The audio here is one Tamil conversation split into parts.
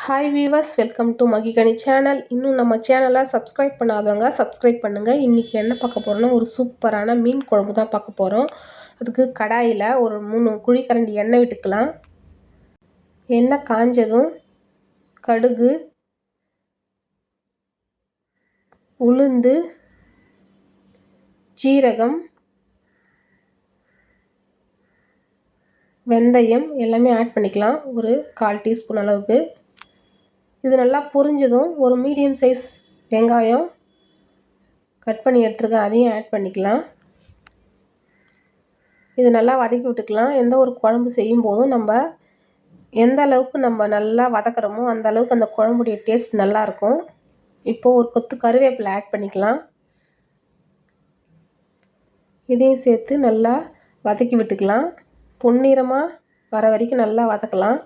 Hi viewers welcome to Magikani channel இன்னும் நம்ம சேனலை சப்ஸ்கிரைப் பண்ணாதவங்க சப்ஸ்கிரைப் பண்ணுங்கள் இன்றைக்கி என்ன பார்க்க போகிறோன்னா ஒரு சூப்பரான மீன் குழம்பு தான் பார்க்க போகிறோம் அதுக்கு கடாயில் ஒரு மூணு குழிக்கரண்டி எண்ணெய் விட்டுக்கலாம். எண்ணெய் காஞ்சதும் கடுகு உளுந்து ஜீரகம் வெந்தயம் எல்லாமே ஆட் பண்ணிக்கலாம். ஒரு கால் டீஸ்பூன் அளவுக்கு. இது நல்லா புரிஞ்சதும் ஒரு மீடியம் சைஸ் வெங்காயம் கட் பண்ணி எடுத்துருக்கேன் அதையும் ஆட் பண்ணிக்கலாம். இது நல்லா வதக்கி விட்டுக்கலாம். எந்த ஒரு குழம்பு செய்யும் போதும் நம்ம எந்த அளவுக்கு நம்ம நல்லா வதக்குறோமோ அந்த அளவுக்கு அந்த குழம்புடைய டேஸ்ட் நல்லாயிருக்கும். இப்போது ஒரு கொத்து கருவேப்பிலை ஆட் பண்ணிக்கலாம். இதையும் சேர்த்து நல்லா வதக்கி விட்டுக்கலாம். பொன்னிறமாக வர வரைக்கும் நல்லா வதக்கலாம்.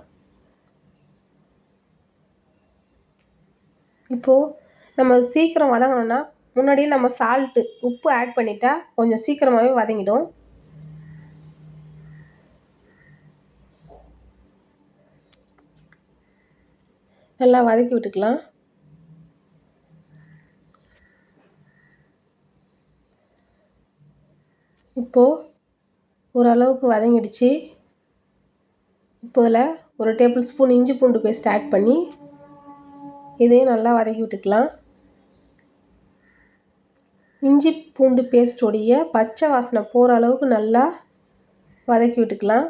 இப்போது நம்ம சீக்கிரம் வதங்கணும்னா முன்னாடியே நம்ம சால்ட்டு உப்பு ஆட் பண்ணிட்டா கொஞ்சம் சீக்கிரமாகவே வதங்கிடும். நல்லா வதக்கி விட்டுக்கலாம். இப்போது ஓரளவுக்கு வதங்கிடுச்சு. இப்போ இதில் ஒரு டேபிள் ஸ்பூன் இஞ்சி பூண்டு பேஸ்ட் ஆட் பண்ணி இதையும் நல்லா வதக்கி விட்டுக்கலாம். இஞ்சி பூண்டு பேஸ்டோடைய பச்சை வாசனை போகிற அளவுக்கு நல்லா வதக்கி விட்டுக்கலாம்.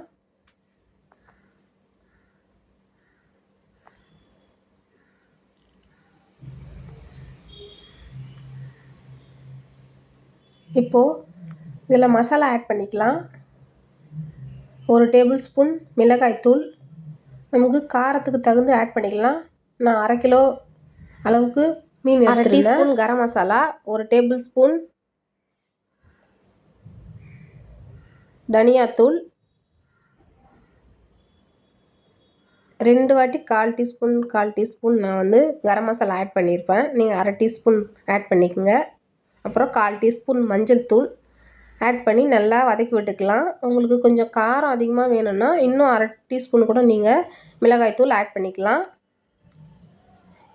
இப்போது இதில் மசாலா ஆட் பண்ணிக்கலாம். ஒரு டேபிள் ஸ்பூன் மிளகாய்த்தூள் நமக்கு காரத்துக்கு தகுந்து ஆட் பண்ணிக்கலாம். நான் அரை கிலோ அளவுக்கு மீன் அரை டீஸ்பூன் கரம் மசாலா ஒரு டேபிள் ஸ்பூன் தனியாத்தூள் ரெண்டு வாட்டி கால் டீஸ்பூன் கால் டீஸ்பூன் நான் வந்து கரம் மசாலா ஆட் பண்ணியிருப்பேன். நீங்கள் அரை டீஸ்பூன் ஆட் பண்ணிக்கோங்க. அப்புறம் கால் டீஸ்பூன் மஞ்சள் தூள் ஆட் பண்ணி நல்லா வதக்கி விட்டுக்கலாம். உங்களுக்கு கொஞ்சம் காரம் அதிகமாக வேணும்னா இன்னும் அரை டீஸ்பூன் கூட நீங்கள் மிளகாய் தூள் ஆட் பண்ணிக்கலாம்.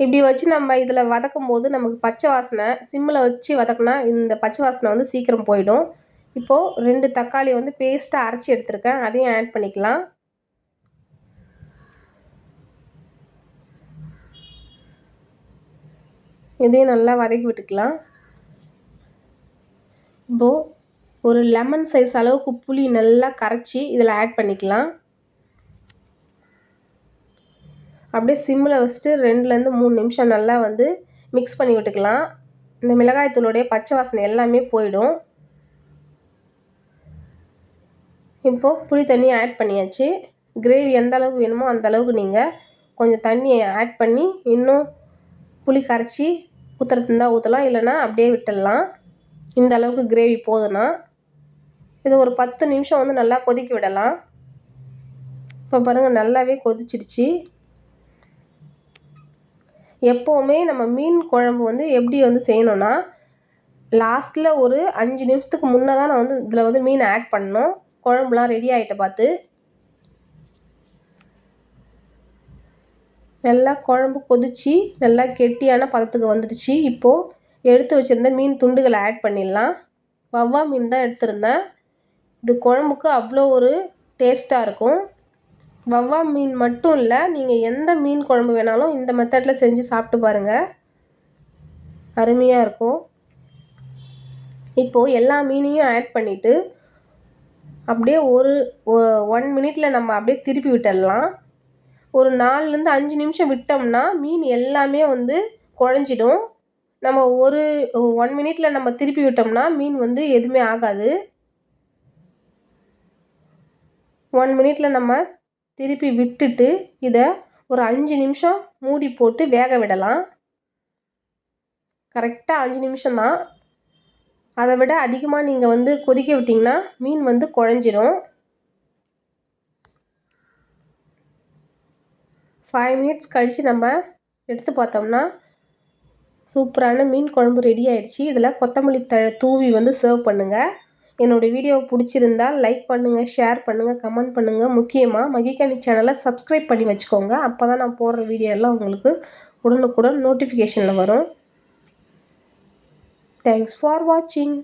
இப்படி வச்சு நம்ம இதில் வதக்கும் போது நமக்கு பச்சை வாசனை சிம்மில் வச்சு வதக்குனா இந்த பச்சை வாசனை வந்து சீக்கிரம் போயிடும். இப்போது ரெண்டு தக்காளி வந்து பேஸ்ட்டாக அரைச்சி எடுத்துருக்கேன். அதையும் ஆட் பண்ணிக்கலாம். இதையும் நல்லா வதக்கி விட்டுக்கலாம். இப்போது ஒரு லெமன் சைஸ் அளவுக்கு புளி நல்லா கரைச்சி இதில் ஆட் பண்ணிக்கலாம். அப்படியே சிம்மில் வச்சுட்டு ரெண்டுலேருந்து மூணு நிமிஷம் நல்லா வந்து மிக்ஸ் பண்ணி விட்டுக்கலாம். இந்த மிளகாய்த்தூளுடைய பச்சை வாசனை எல்லாமே போயிடும். இப்போது புளி தண்ணி ஆட் பண்ணியாச்சு. கிரேவி எந்த அளவுக்கு வேணுமோ அந்த அளவுக்கு நீங்கள் கொஞ்சம் தண்ணியை ஆட் பண்ணி இன்னும் புளி கரைச்சி ஊற்றுறது இருந்தால் ஊற்றலாம் இல்லைனா அப்படியே விட்டுடலாம். இந்த அளவுக்கு கிரேவி போதுன்னா இது ஒரு பத்து நிமிஷம் வந்து நல்லா கொதிக்க விடலாம். இப்போ பாருங்கள் நல்லாவே கொதிச்சிடுச்சு. எப்போவுமே நம்ம மீன் குழம்பு வந்து எப்படி வந்து செய்யணும்னா லாஸ்ட்டில் ஒரு அஞ்சு நிமிஷத்துக்கு முன்னே தான் நான் வந்து இதில் வந்து மீன் ஆட் பண்ணணும். குழம்புலாம் ரெடி ஆகிட்ட பார்த்து நல்லா குழம்பு கொதித்து நல்லா கெட்டியான பதத்துக்கு வந்துடுச்சு. இப்போது எடுத்து வச்சுருந்த மீன் துண்டுகளை ஆட் பண்ணிடலாம். வவ்வா மீன் தான் எடுத்திருந்தேன். இது குழம்புக்கு அவ்வளோ ஒரு டேஸ்ட்டாக இருக்கும். வவ்வா மீன் மட்டும் இல்லை நீங்கள் எந்த மீன் குழம்பு வேணாலும் இந்த மெத்தடில் செஞ்சு சாப்பிட்டு பாருங்கள் அருமையாக இருக்கும். இப்போது எல்லா மீனையும் ஆட் பண்ணிவிட்டு அப்படியே ஒரு ஒன் மினிட்ல நம்ம அப்படியே திருப்பி விட்டுடலாம். ஒரு நாலுலேருந்து அஞ்சு நிமிஷம் விட்டோம்னா மீன் எல்லாமே வந்து குழஞ்சிடும். நம்ம ஒரு ஒன் மினிட்ல நம்ம திருப்பி விட்டோம்னா மீன் வந்து எதுவுமே ஆகாது. ஒன் மினிட்ல நம்ம திருப்பி விட்டுட்டு இதை ஒரு அஞ்சு நிமிஷம் மூடி போட்டு வேக விடலாம். கரெக்டாக அஞ்சு நிமிஷம்தான் அதை விட அதிகமாக நீங்கள் வந்து கொதிக்க விட்டிங்கன்னா மீன் வந்து குழஞ்சிரும். ஃபைவ் மினிட்ஸ் கழித்து நம்ம எடுத்து பார்த்தோம்னா சூப்பரான மீன் குழம்பு ரெடி ஆயிடுச்சு. இதில் கொத்தமல்லி த தூவி வந்து சர்வ் பண்ணுங்கள் என்னோடய வீடியோ பிடிச்சிருந்தா லைக் பண்ணுங்கள் ஷேர் பண்ணுங்கள் கமெண்ட் பண்ணுங்கள் முக்கியமாக மகிக்கணி சேனலை சப்ஸ்கிரைப் பண்ணி வச்சுக்கோங்க. அப்போ தான் நான் போடுற வீடியோ எல்லாம் உங்களுக்கு உடனுக்குடன் நோட்டிஃபிகேஷனில் வரும். தேங்க்ஸ் ஃபார் வாட்சிங்